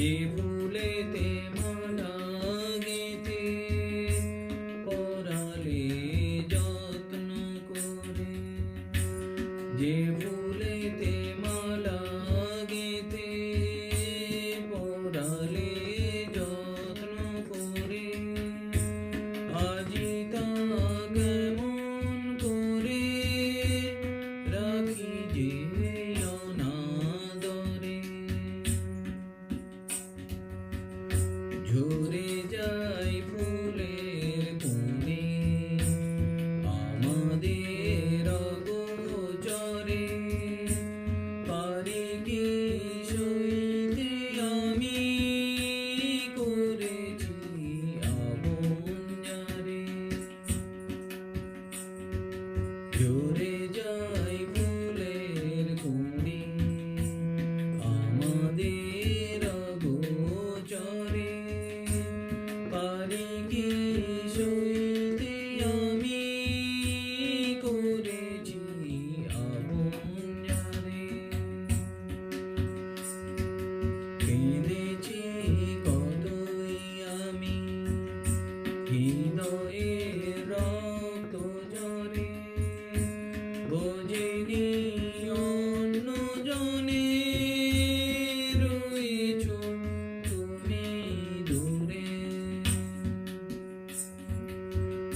যে ভুলেতে মানা গেছে পড়ালে যত্ন করে যে ভুলে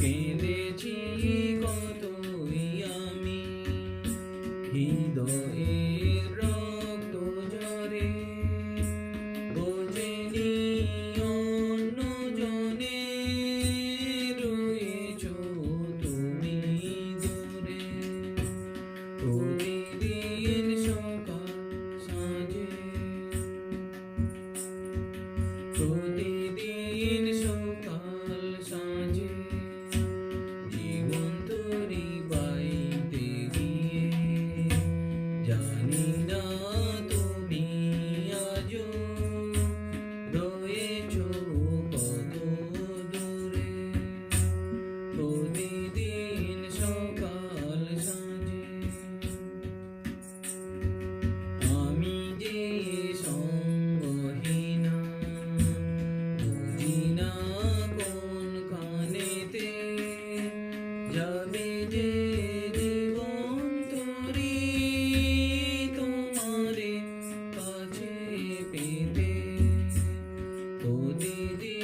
কেঁদেছি কত আমি? হৃদয়ে दे दे